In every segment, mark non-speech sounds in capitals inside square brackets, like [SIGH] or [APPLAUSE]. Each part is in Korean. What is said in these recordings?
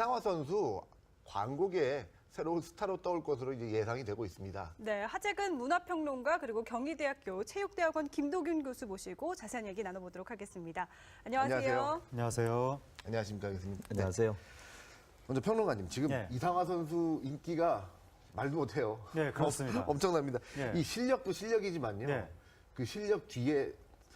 이상화 선수 광고계에 새로운 스타로 떠올 것으로 이제 예상이 되고 있습니다. 네, 하재근 문화평론가 그리고 경희대학교 체육대학원 김도균 교수 모시고 자세한 얘기 나눠보도록 하겠습니다. 안녕하세요. 안녕하세요. 안녕하세요. 안녕하십니까 교수님. 네. 안녕하세요. 먼저 평론가님 지금 네. 이상화 선수 인기가 말도 못해요. 네, 그렇습니다. 엄청납니다. 네. 이 실력도 실력이지만요. 네. 그 실력 뒤에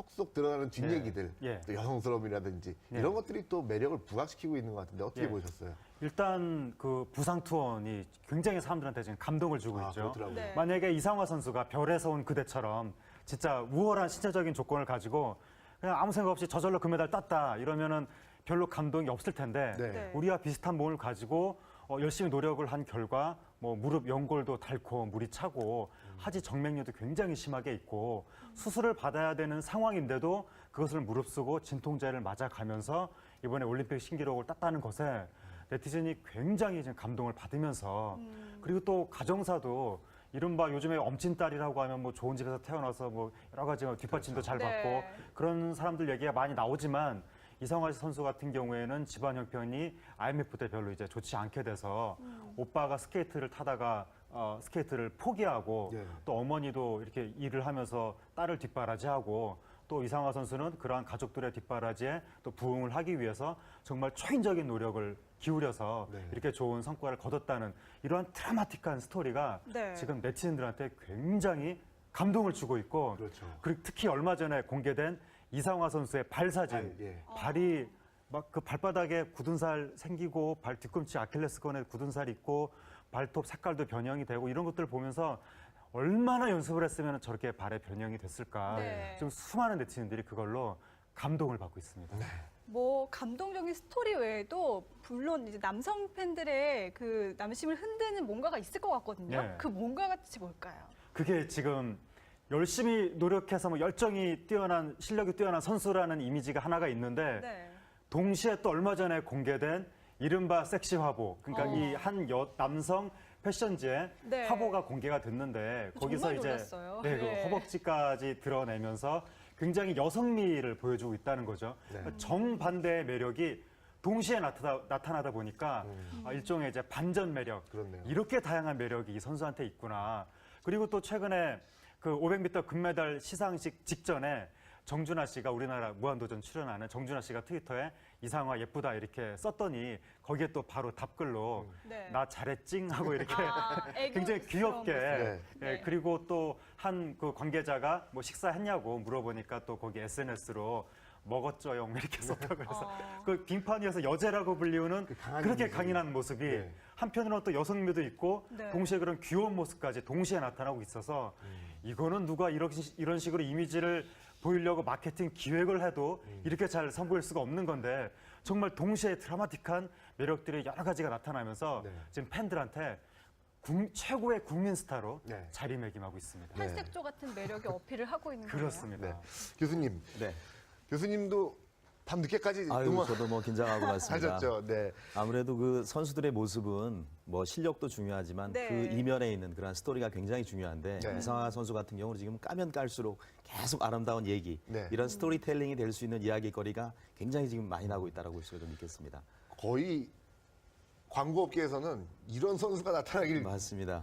속속 들어가는 뒷얘기들, 네. 또 여성스러움이라든지 네. 이런 것들이 또 매력을 부각시키고 있는 것 같은데 어떻게 네. 보셨어요? 일단 그 부상 투혼이 굉장히 사람들한테 지금 감동을 주고 아, 있죠. 그렇더라고요. 네. 만약에 이상화 선수가 별에서 온 그대처럼 진짜 우월한 신체적인 조건을 가지고 그냥 아무 생각 없이 저절로 금메달 땄다 이러면은 별로 감동이 없을 텐데 네. 네. 우리와 비슷한 몸을 가지고 어, 열심히 노력을 한 결과 뭐 무릎 연골도 닳고 물이 차고 하지 정맥류도 굉장히 심하게 있고 수술을 받아야 되는 상황인데도 그것을 무릅쓰고 진통제를 맞아가면서 이번에 올림픽 신기록을 땄다는 것에 네티즌이 굉장히 지금 감동을 받으면서 그리고 또 가정사도 이른바 요즘에 엄친딸이라고 하면 뭐 좋은 집에서 태어나서 뭐 여러 가지 뒷받침도 잘 받고 네. 그런 사람들 얘기가 많이 나오지만 이상화 선수 같은 경우에는 집안 형편이 IMF 때 별로 이제 좋지 않게 돼서 오빠가 스케이트를 타다가 어, 스케이트를 포기하고 예. 또 어머니도 이렇게 일을 하면서 딸을 뒷바라지하고 또 이상화 선수는 그러한 가족들의 뒷바라지에 또 부응을 하기 위해서 정말 초인적인 노력을 기울여서 네. 이렇게 좋은 성과를 거뒀다는 이러한 드라마틱한 스토리가 네. 지금 네티즌들한테 굉장히 감동을 주고 있고 그렇죠. 그리고 특히 얼마 전에 공개된 이상화 선수의 발 사진 발, 예. 발이 막 그 발바닥에 굳은 살 생기고 발 뒤꿈치 아킬레스건에 굳은 살 있고 발톱 색깔도 변형이 되고 이런 것들을 보면서 얼마나 연습을 했으면 저렇게 발에 변형이 됐을까 네. 좀 수많은 네티즌들이 그걸로 감동을 받고 있습니다. 뭐 감동적인 스토리 외에도 물론 이제 남성 팬들의 그 남심을 흔드는 뭔가가 있을 것 같거든요. 네. 그 뭔가가 대체 뭘까요? 그게 지금 열심히 노력해서 뭐 열정이 뛰어난 실력이 뛰어난 선수라는 이미지가 하나가 있는데 네. 동시에 또 얼마 전에 공개된 이른바 섹시 화보 그러니까 어. 이한 남성 패션지의 네. 화보가 공개가 됐는데 거기서 이제 놀랐어요. 네, 그 네. 허벅지까지 드러내면서 굉장히 여성미를 보여주고 있다는 거죠. 네. 정반대의 매력이 동시에 나타나, 나타나다 보니까 아, 일종의 이제 반전 매력 음. 그렇네요. 이렇게 다양한 매력이 이 선수한테 있구나. 그리고 또 최근에 그 500m 금메달 시상식 직전에 정준하 씨가 우리나라 무한도전 출연하는 정준하 씨가 트위터에 이상화 예쁘다 이렇게 썼더니 거기에 또 바로 답글로 네. 나 잘했징 하고 이렇게 아, [LAUGHS] 굉장히 귀엽게. 네. 예, 네. 그리고 또 한 그 관계자가 뭐 식사했냐고 물어보니까 또 거기 SNS로 먹었죠요 이렇게 썼다고 그래서 어. 그 빙판 위에서 여제라고 불리우는 그 강한 그렇게 이미지. 강인한 모습이 네. 한편으로는 또 여성미도 있고 네. 동시에 그런 귀여운 모습까지 동시에 나타나고 있어서 이거는 누가 이렇게 이런 식으로 이미지를 보이려고 마케팅 기획을 해도 이렇게 잘 선보일 수가 없는 건데 정말 동시에 드라마틱한 매력들이 여러 가지가 나타나면서 네. 지금 팬들한테 국- 최고의 국민 스타로 네. 자리매김하고 있습니다. 팔색조 같은 매력의 어필을 하고 있는 거예요. 그렇습니다. 네. 교수님, 네. 교수님도 밤 늦게까지 아유, 응원 저도 뭐 긴장하고 [LAUGHS] 왔습니다. 하셨죠. 네. 아무래도 그 선수들의 모습은 뭐 실력도 중요하지만 네. 그 이면에 있는 그런 스토리가 굉장히 중요한데 네. 이상화 선수 같은 경우는 지금 까면 깔수록 계속 아름다운 얘기, 네. 이런 스토리텔링이 될 수 있는 이야기거리가 굉장히 지금 많이 나고 있다라고 볼 수가 좀 있겠습니다. 거의 광고 업계에서는 이런 선수가 나타나길 맞습니다.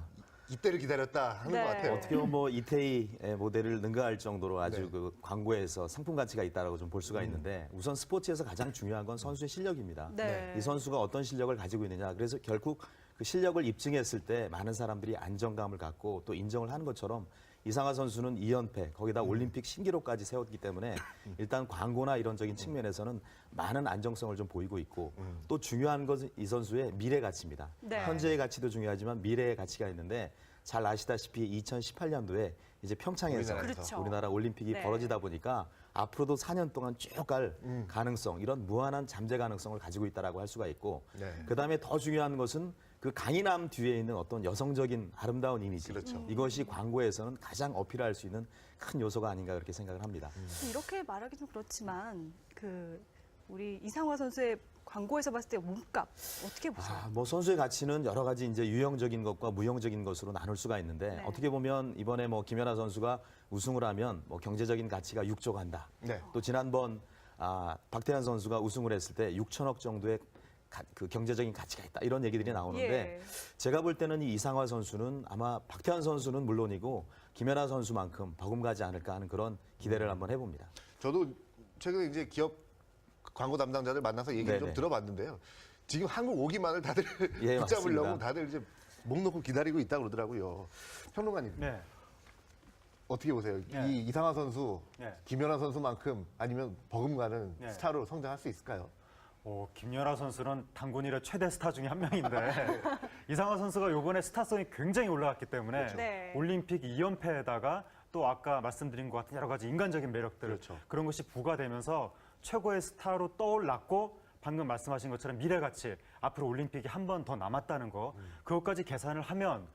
이때를 기다렸다 하는 네. 것 같아요. 어떻게 보면 뭐 이태희 모델을 능가할 정도로 아주 네. 그 광고에서 상품 가치가 있다라고 좀 볼 수가 있는데 우선 스포츠에서 가장 중요한 건 선수의 실력입니다. 네. 이 선수가 어떤 실력을 가지고 있느냐. 그래서 결국 그 실력을 입증했을 때 많은 사람들이 안정감을 갖고 또 인정을 하는 것처럼 이상화 선수는 2연패, 거기다 올림픽 신기록까지 세웠기 때문에 일단 광고나 이런적인 측면에서는 많은 안정성을 좀 보이고 있고 또 중요한 것은 이 선수의 미래 가치입니다. 네. 현재의 가치도 중요하지만 미래의 가치가 있는데 잘 아시다시피 2018년도에 이제 평창에서 우리나라에서. 그렇죠. 우리나라 올림픽이 네. 벌어지다 보니까 앞으로도 4년 동안 쭉 갈 가능성 이런 무한한 잠재 가능성을 가지고 있다라고 할 수가 있고 네. 그다음에 더 중요한 것은 그 강인함 뒤에 있는 어떤 여성적인 아름다운 이미지 그렇죠. 이것이 광고에서는 가장 어필할 수 있는 큰 요소가 아닌가 그렇게 생각을 합니다. 이렇게 말하기 좀 그렇지만 그 우리 이상화 선수의 광고에서 봤을 때 몸값 어떻게 보세요? 아, 뭐 선수의 가치는 여러 가지 이제 유형적인 것과 무형적인 것으로 나눌 수가 있는데 네. 어떻게 보면 이번에 뭐 김연아 선수가 우승을 하면 뭐 경제적인 가치가 6조 간다. 네. 또 지난번 아, 박태환 선수가 우승을 했을 때 6천억 정도의 가- 그 경제적인 가치가 있다 이런 얘기들이 나오는데 예. 제가 볼 때는 이 이상화 선수는 아마 박태환 선수는 물론이고 김연아 선수만큼 버금가지 않을까 하는 그런 기대를 한번 해봅니다. 저도 최근에 이제 기업 광고 담당자들 만나서 얘기를 좀 네네. 들어봤는데요. 지금 한국 오기만을 다들 [LAUGHS] 예, 붙잡으려고 맞습니다. 다들 이제 목 놓고 기다리고 있다 그러더라고요. 평론가님 네. 어떻게 보세요? 네. 이 이상화 선수, 네. 김연아 선수만큼 아니면 버금가는 네. 스타로 성장할 수 있을까요? 오, 김연아 선수는 당군 일의 최대 스타 중에 한 명인데 [LAUGHS] 이상화 선수가 요번에 스타성이 굉장히 올라갔기 때문에 그렇죠. 네. 올림픽 2연패에다가 또 아까 말씀드린 것 같은 여러 가지 인간적인 매력들 그렇죠. 그런 것이 부과되면서 최고의 스타로 떠올랐고 방금 말씀하신 것처럼 미래가치 앞으로 올림픽이 한 번 더 남았다는 거 그것까지 계산을 하면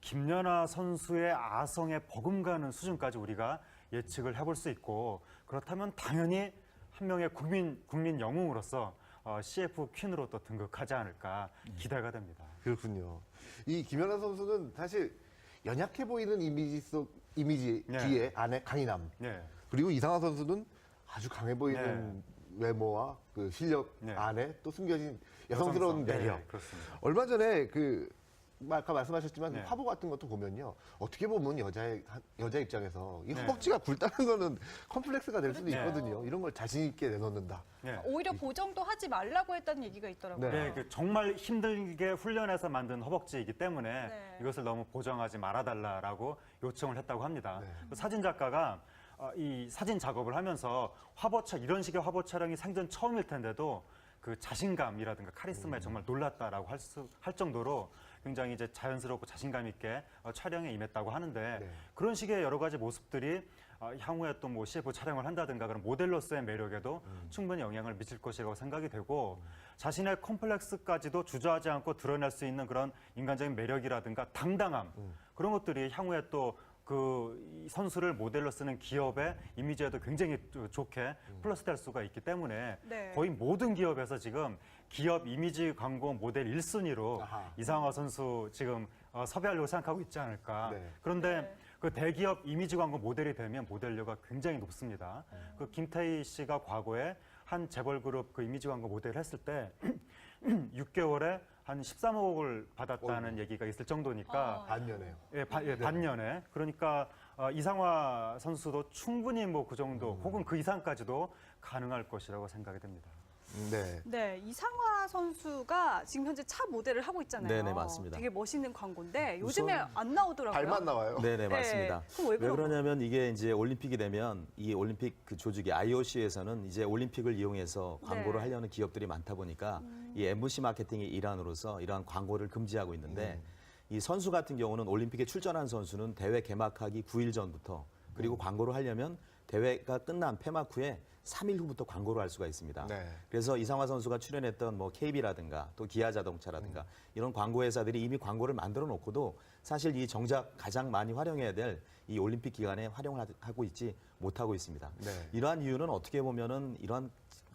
김연아 선수의 아성에 버금가는 수준까지 우리가 예측을 해볼 수 있고 그렇다면 당연히 한 명의 국민 국민 영웅으로서 어, CF 퀸으로 또 등극하지 않을까 기대가 됩니다. 그렇군요. 이 김연아 선수는 사실 연약해 보이는 이미지 속 이미지 네. 뒤에 안에 강인함 네. 그리고 이상화 선수는 아주 강해 보이는 외모와 그 실력 네. 안에 또 숨겨진 여성스러운 여성성. 매력. 네. 얼마 전에 그 아까 말씀하셨지만 그 네. 화보 같은 것도 보면요 어떻게 보면 여자의 여자 입장에서 이 네. 허벅지가 굵다는 거는 컴플렉스가 될 수도 네. 있거든요. 이런 걸 자신 있게 내놓는다. 네. 오히려 보정도 하지 말라고 했다는 얘기가 있더라고요. 네. 네, 그 정말 힘들게 훈련해서 만든 허벅지이기 때문에 네. 이것을 너무 보정하지 말아달라라고 요청을 했다고 합니다. 네. 그 사진 작가가 어, 이 사진 작업을 하면서 화보 차 이런 식의 화보 촬영이 생전 처음일 텐데도 그 자신감이라든가 카리스마에 정말 놀랐다라고 할, 수, 할 정도로 굉장히 이제 자연스럽고 자신감 있게 어, 촬영에 임했다고 하는데 네. 그런 식의 여러 가지 모습들이 어, 향후에 또 뭐 CF 촬영을 한다든가 그런 모델로서의 매력에도 충분히 영향을 미칠 것이라고 생각이 되고 자신의 컴플렉스까지도 주저하지 않고 드러낼 수 있는 그런 인간적인 매력이라든가 당당함 그런 것들이 향후에 또 그 선수를 모델로 쓰는 기업의 이미지에도 굉장히 또 좋게 플러스 될 수가 있기 때문에 네. 거의 모든 기업에서 지금 기업 이미지 광고 모델 1순위로 아하. 이상화 선수 지금 어, 섭외하려고 생각하고 있지 않을까. 네. 그런데 네. 그 대기업 이미지 광고 모델이 되면 모델료가 굉장히 높습니다. 그 김태희 씨가 과거에 한 재벌그룹 그 이미지 광고 모델을 했을 때 [CLEARS THROAT] 6개월에 한 13억을 받았다는 얘기가 있을 정도니까 아. 반면에요. 예, 바- 예, 반년에 그러니까 어, 이상화 선수도 충분히 뭐 그 정도 혹은 그 이상까지도 가능할 것이라고 생각이 됩니다. 네. 네, 이상화 선수가 지금 현재 차 모델을 하고 있잖아요. 네네, 맞습니다. 되게 멋있는 광고인데 요즘에 우선 안 나오더라고요. 발만 나와요. 네네 네. 맞습니다. 그럼 왜 왜 그런 그러냐면 이게 이제 올림픽이 되면 이 올림픽 그 조직이 IOC에서는 이제 올림픽을 이용해서 광고를 네. 하려는 기업들이 많다 보니까 이 MBC 마케팅의 일환으로서 이러한 광고를 금지하고 있는데 이 선수 같은 경우는 올림픽에 출전한 선수는 대회 개막하기 9일 전부터 그리고 광고를 하려면 대회가 끝난 폐막 후에 3일 후부터 광고를 할 수가 있습니다. 네. 그래서 이상화 선수가 출연했던 뭐 KB라든가 또 기아 자동차라든가 이런 광고 회사들이 이미 광고를 만들어 놓고도 사실 이 정작 가장 많이 활용해야 될 이 올림픽 기간에 활용을 하- 하고 있지 못하고 있습니다. 네. 이러한 이유는 어떻게 보면은 이러한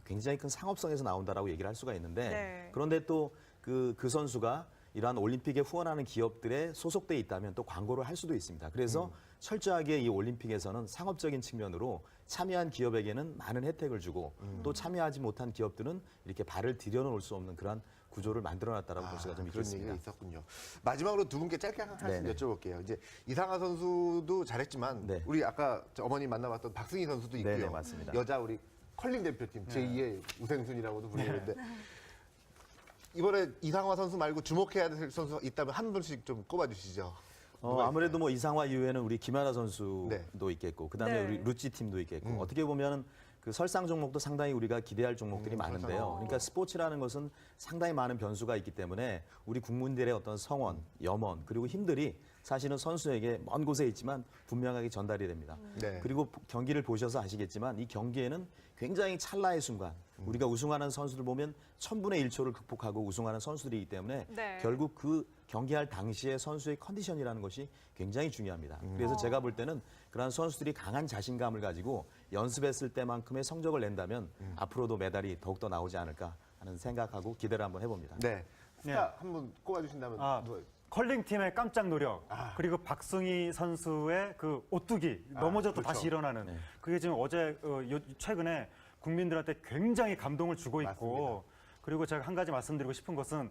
굉장히 큰 상업성에서 나온다라고 얘기를 할 수가 있는데 네. 그런데 또그그 선수가 이러한 올림픽에 후원하는 기업들에 소속돼 있다면 또 광고를 할 수도 있습니다. 그래서 철저하게 이 올림픽에서는 상업적인 측면으로 참여한 기업에게는 많은 혜택을 주고 또 참여하지 못한 기업들은 이렇게 발을 들여놓을 수 없는 그런 구조를 만들어놨다라고 볼 수가 좀 아, 그런 있겠습니다. 얘기가 있었군요. 마지막으로 두 분께 짧게 하나씩 네네. 여쭤볼게요. 이제 이상하 선수도 잘했지만 네. 우리 아까 저 어머니 만나봤던 박승희 선수도 있고요. 네네, 맞습니다. 여자 우리 컬링 대표팀 제2의 우생순이라고도 불리는데 [LAUGHS] 이번에 이상화 선수 말고 주목해야 될 선수가 있다면 한 분씩 좀 꼽아주시죠. 어, 누가 아무래도 뭐 이상화 이후에는 우리 김하나 선수도 네. 있겠고 그다음에 네. 우리 루찌 팀도 있겠고 음. 어떻게 보면 그 설상 종목도 상당히 우리가 기대할 종목들이 음, 많은데요. 설상. 그러니까 스포츠라는 것은 상당히 많은 변수가 있기 때문에 우리 국민들의 어떤 성원, 염원 그리고 힘들이 사실은 선수에게 먼 곳에 있지만 분명하게 전달이 됩니다. 네. 그리고 경기를 보셔서 아시겠지만 이 경기에는 굉장히 찰나의 순간 우리가 우승하는 선수들 보면 천분의 일초를 극복하고 우승하는 선수들이기 때문에 네. 결국 그 경기할 당시의 선수의 컨디션이라는 것이 굉장히 중요합니다. 음. 그래서 제가 볼 때는 그러한 선수들이 강한 자신감을 가지고 연습했을 때만큼의 성적을 낸다면 음. 앞으로도 메달이 더욱더 나오지 않을까 하는 생각하고 기대를 한번 해봅니다. 네. 스타 한분 꼽아주신다면 아, 누가 컬링 팀의 깜짝 노력 아. 그리고 박승희 선수의 그 오뚜기 아, 넘어져도 그렇죠. 다시 일어나는 네. 그게 지금 어제 어, 요- 최근에 국민들한테 굉장히 감동을 주고 있고 그리고 제가 한 가지 말씀드리고 싶은 것은